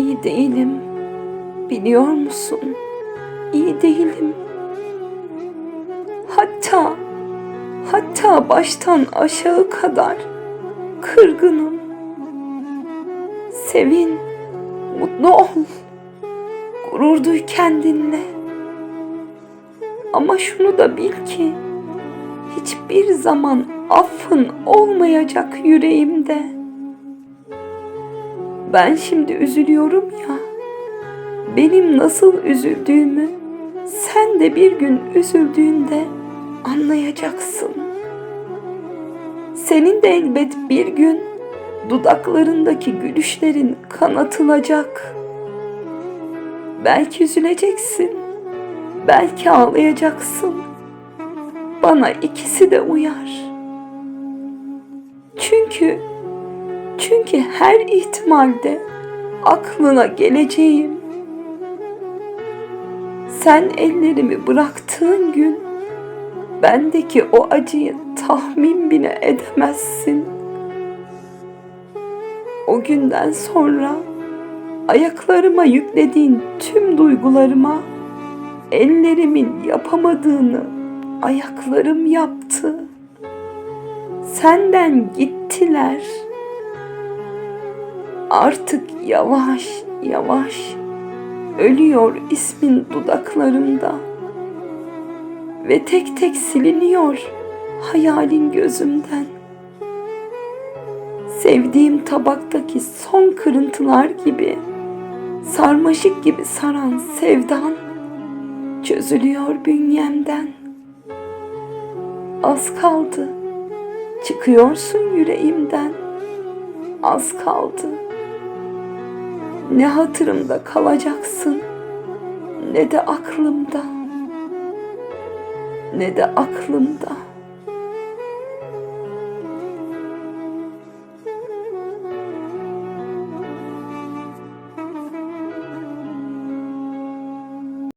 iyi değilim. Biliyor musun? İyi değilim. Hatta hatta baştan aşağı kadar kırgınım. Sevin, mutlu ol. Gurur duy kendinle. Ama şunu da bil ki hiçbir zaman affın olmayacak yüreğimde. Ben şimdi üzülüyorum ya. Benim nasıl üzüldüğümü sen de bir gün üzüldüğünde anlayacaksın. Senin de elbet bir gün dudaklarındaki gülüşlerin kanatılacak. Belki üzüleceksin, belki ağlayacaksın. Bana ikisi de uyar. Çünkü çünkü her ihtimalde aklına geleceğim. Sen ellerimi bıraktığın gün bendeki o acıyı tahmin bile edemezsin. O günden sonra ayaklarıma yüklediğin tüm duygularıma ellerimin yapamadığını ayaklarım yaptı. Senden gittiler. Artık yavaş yavaş ölüyor ismin dudaklarımda. Ve tek tek siliniyor hayalin gözümden. Sevdiğim tabaktaki son kırıntılar gibi sarmaşık gibi saran sevdan çözülüyor bünyemden. Az kaldı. Çıkıyorsun yüreğimden. Az kaldı. Ne hatırımda kalacaksın, ne de aklımda. Ne de aklımda.